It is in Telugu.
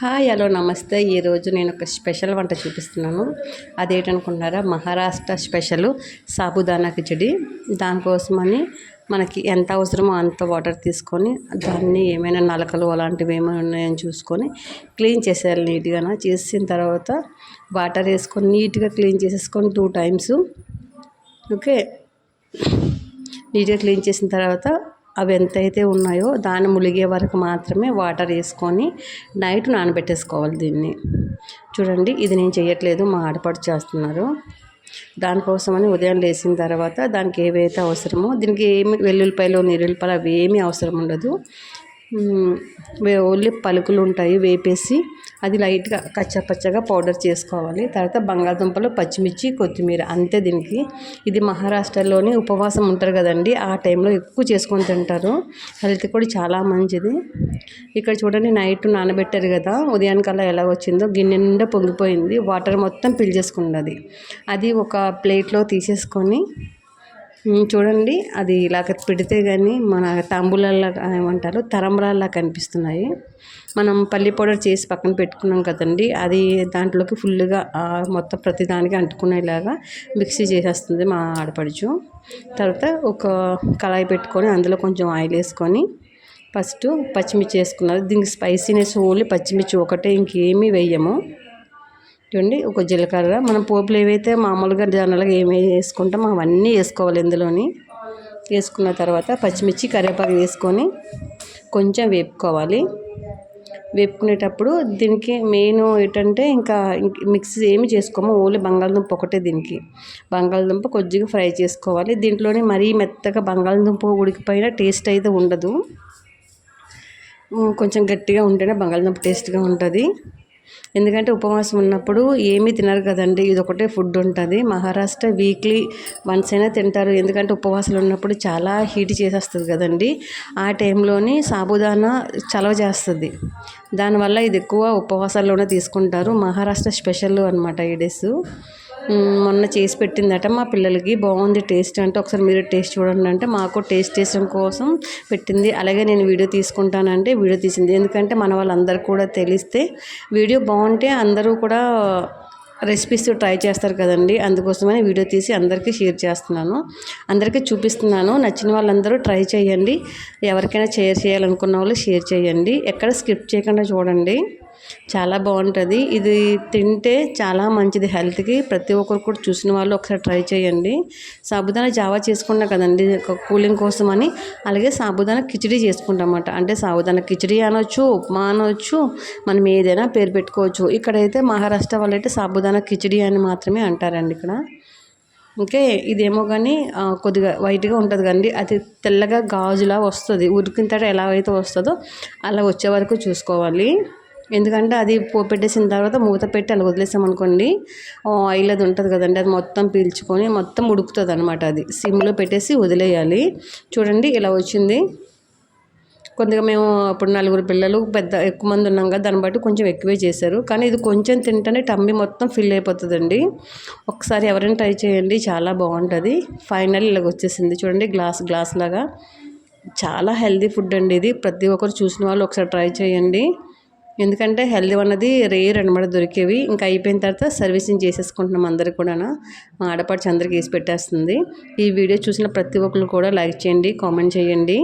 హాయ్ హలో నమస్తే. ఈరోజు నేను ఒక స్పెషల్ వంట చూపిస్తున్నాను. అదేంటనుకుంటున్నారా? మహారాష్ట్ర స్పెషల్ సాబుదానా కిచడి. దానికోసమని మనకి ఎంత అవసరమో అంత వాటర్ తీసుకొని దాన్ని ఏమైనా నలకలు అలాంటివి ఏమైనా ఉన్నాయని చూసుకొని క్లీన్ చేసేయాలి నీట్గా. చేసిన తర్వాత వాటర్ వేసుకొని నీట్గా క్లీన్ చేసేసుకొని టూ టైమ్స్ ఓకే? నీట్గా క్లీన్ చేసిన తర్వాత అవి ఎంతైతే ఉన్నాయో దాన్ని ములిగే వరకు మాత్రమే వాటర్ వేసుకొని నైట్ నానబెట్టేసుకోవాలి దీన్ని. చూడండి ఇది నేను చేయట్లేదు మా ఆడపడు చేస్తున్నారు. దానికోసమని ఉదయం లేచిన తర్వాత దానికి ఏవైతే అవసరమో దీనికి ఏమి వెల్లుల్లిపాయలు నీరుల్లిపాయలు అవి ఏమీ అవసరం ఉండదు. ఓన్లీ పలుకులు ఉంటాయి వేపేసి అది లైట్గా కచ్చపచ్చగా పౌడర్ చేసుకోవాలి. తర్వాత బంగాళదుంపలు పచ్చిమిర్చి కొత్తిమీర అంతే దీనికి. ఇది మహారాష్ట్రలోని ఉపవాసం ఉంటారు కదండి ఆ టైంలో ఎక్కువ చేసుకొని తింటారు. హెల్త్ కూడా చాలా మంచిది. ఇక్కడ చూడండి నైట్ నానబెట్టారు కదా ఉదయానికల్లా ఎలా వచ్చిందో గిన్నె నిండా పొంగిపోయింది వాటర్ మొత్తం పిల్ చేసుకున్నది. అది ఒక ప్లేట్లో తీసేసుకొని చూడండి అది ఇలాగ పెడితే కానీ మన తాంబూలల్లా ఏమంటారు తరంబరాల్లా కనిపిస్తున్నాయి. మనం పల్లి పౌడర్ చేసి పక్కన పెట్టుకున్నాం కదండి అది దాంట్లోకి ఫుల్గా మొత్తం ప్రతిదానికి అంటుకునేలాగా మిక్సీ చేసేస్తుంది మా ఆడపడుచు. తర్వాత ఒక కళాయి పెట్టుకొని అందులో కొంచెం ఆయిల్ వేసుకొని ఫస్ట్ పచ్చిమిర్చి వేసుకున్నారు. దీనికి స్పైసీనెస్ ఓన్లీ పచ్చిమిర్చి ఒకటే ఇంకేమీ వేయము. చూడండి ఒక జీలకర్ర. మనం పోపులు ఏవైతే మామూలుగా జనరల్గా ఏమేమి వేసుకుంటామో అవన్నీ వేసుకోవాలి ఇందులోని. వేసుకున్న తర్వాత పచ్చిమిర్చి కరివేపాకు వేసుకొని కొంచెం వేపుకోవాలి. వేపుకునేటప్పుడు దీనికి మెయిన్ ఏంటంటే ఇంకా మిక్సీ ఏమి చేసుకోము. ఓన్లీ బంగాళదుంప ఒకటే దీనికి. బంగాళదుంప కొద్దిగా ఫ్రై చేసుకోవాలి. దీంట్లోనే మరీ మెత్తగా బంగాళదుంప ఉడికిపోయిన టేస్ట్ అయితే ఉండదు. కొంచెం గట్టిగా ఉంటేనే బంగాళదుంప టేస్ట్గా ఉంటుంది. ఎందుకంటే ఉపవాసం ఉన్నప్పుడు ఏమీ తినరు కదండి. ఇది ఒకటే ఫుడ్ ఉంటుంది. మహారాష్ట్ర వీక్లీ వన్స్ అయినా తింటారు. ఎందుకంటే ఉపవాసాలు ఉన్నప్పుడు చాలా హీట్ చేసేస్తుంది కదండి. ఆ టైంలోని సాబుదానా చలవ చేస్తుంది. దానివల్ల ఇది ఎక్కువ ఉపవాసాల్లోనే తీసుకుంటారు. మహారాష్ట్ర స్పెషల్ అనమాట ఈ డేస్ మొన్న చేసి పెట్టిందట. మా పిల్లలకి బాగుంది టేస్ట్ అంటే ఒకసారి మీరు టేస్ట్ చూడండి అంటే మాకు టేస్ట్ చేసడం కోసం పెట్టింది. అలాగే నేను వీడియో తీసుకుంటానంటే వీడియో తీసింది. ఎందుకంటే మన వాళ్ళందరూ కూడా తెలిస్తే వీడియో బాగుంటే అందరూ కూడా రెసిపీస్ ట్రై చేస్తారు కదండి. అందుకోసమని వీడియో తీసి అందరికీ షేర్ చేస్తున్నాను. అందరికీ చూపిస్తున్నాను. నచ్చిన వాళ్ళందరూ ట్రై చేయండి. ఎవరికైనా షేర్ చేయాలనుకున్న వాళ్ళు షేర్ చేయండి. ఎక్కడ స్కిప్ చేయకుండా చూడండి. చాలా బాగుంటుంది. ఇది తింటే చాలా మంచిది హెల్త్కి. ప్రతి ఒక్కరు కూడా చూసిన వాళ్ళు ఒకసారి ట్రై చేయండి. సాబుదానా జావా చేసుకున్నా కదండి కూలింగ్ కోసం అని అలాగే సాబుదానా కిచడీ చేసుకుంటామన్నమాట. అంటే సాబుదానా కిచడీ అనొచ్చు ఉప్మా అనొచ్చు మనం ఏదైనా పేరు పెట్టుకోవచ్చు. ఇక్కడైతే మహారాష్ట్ర వాళ్ళైతే సాబుదానా కిచడీ అని మాత్రమే అంటారండి ఇక్కడ. ఓకే ఇదేమో కానీ కొద్దిగా వైట్గా ఉంటుంది కానీ అది తెల్లగా గాజులా వస్తుంది. ఉడికిన తర్వాత ఎలా అయితే వస్తుందో అలా వచ్చే వరకు చూసుకోవాలి. ఎందుకంటే అది పెట్టేసిన తర్వాత మూత పెట్టి అలా వదిలేసామనుకోండి ఆయిల్ అది ఉంటుంది కదండి అది మొత్తం పీల్చుకొని మొత్తం ఉడుకుతుంది అనమాట అది. సిమ్లో పెట్టేసి వదిలేయాలి. చూడండి ఇలా వచ్చింది. కొద్దిగా మేము అప్పుడు నలుగురు పిల్లలు పెద్ద ఎక్కువ మంది ఉన్నాం కదా దాన్ని బట్టి కొంచెం ఎక్కువే చేశారు. కానీ ఇది కొంచెం తింటేనే టమ్మి మొత్తం ఫిల్ అయిపోతుందండి. ఒకసారి ఎవరైనా ట్రై చేయండి చాలా బాగుంటుంది. ఫైనల్ ఇలాగ వచ్చేసింది. చూడండి గ్లాస్ గ్లాస్ లాగా. చాలా హెల్దీ ఫుడ్ అండి ఇది. ప్రతి ఒక్కరు చూసిన వాళ్ళు ఒకసారి ట్రై చేయండి. ఎందుకంటే హెల్దీ అన్నది రేర్ అనమాట దొరికేవి. ఇంకా అయిపోయిన తర్వాత సర్వీసింగ్ చేసేసుకుంటున్నాం అందరికి కూడా ఆడపడిచి అందరికి వేసి పెట్టేస్తుంది. ఈ వీడియో చూసిన ప్రతి ఒక్కరు కూడా లైక్ చేయండి కామెంట్ చేయండి.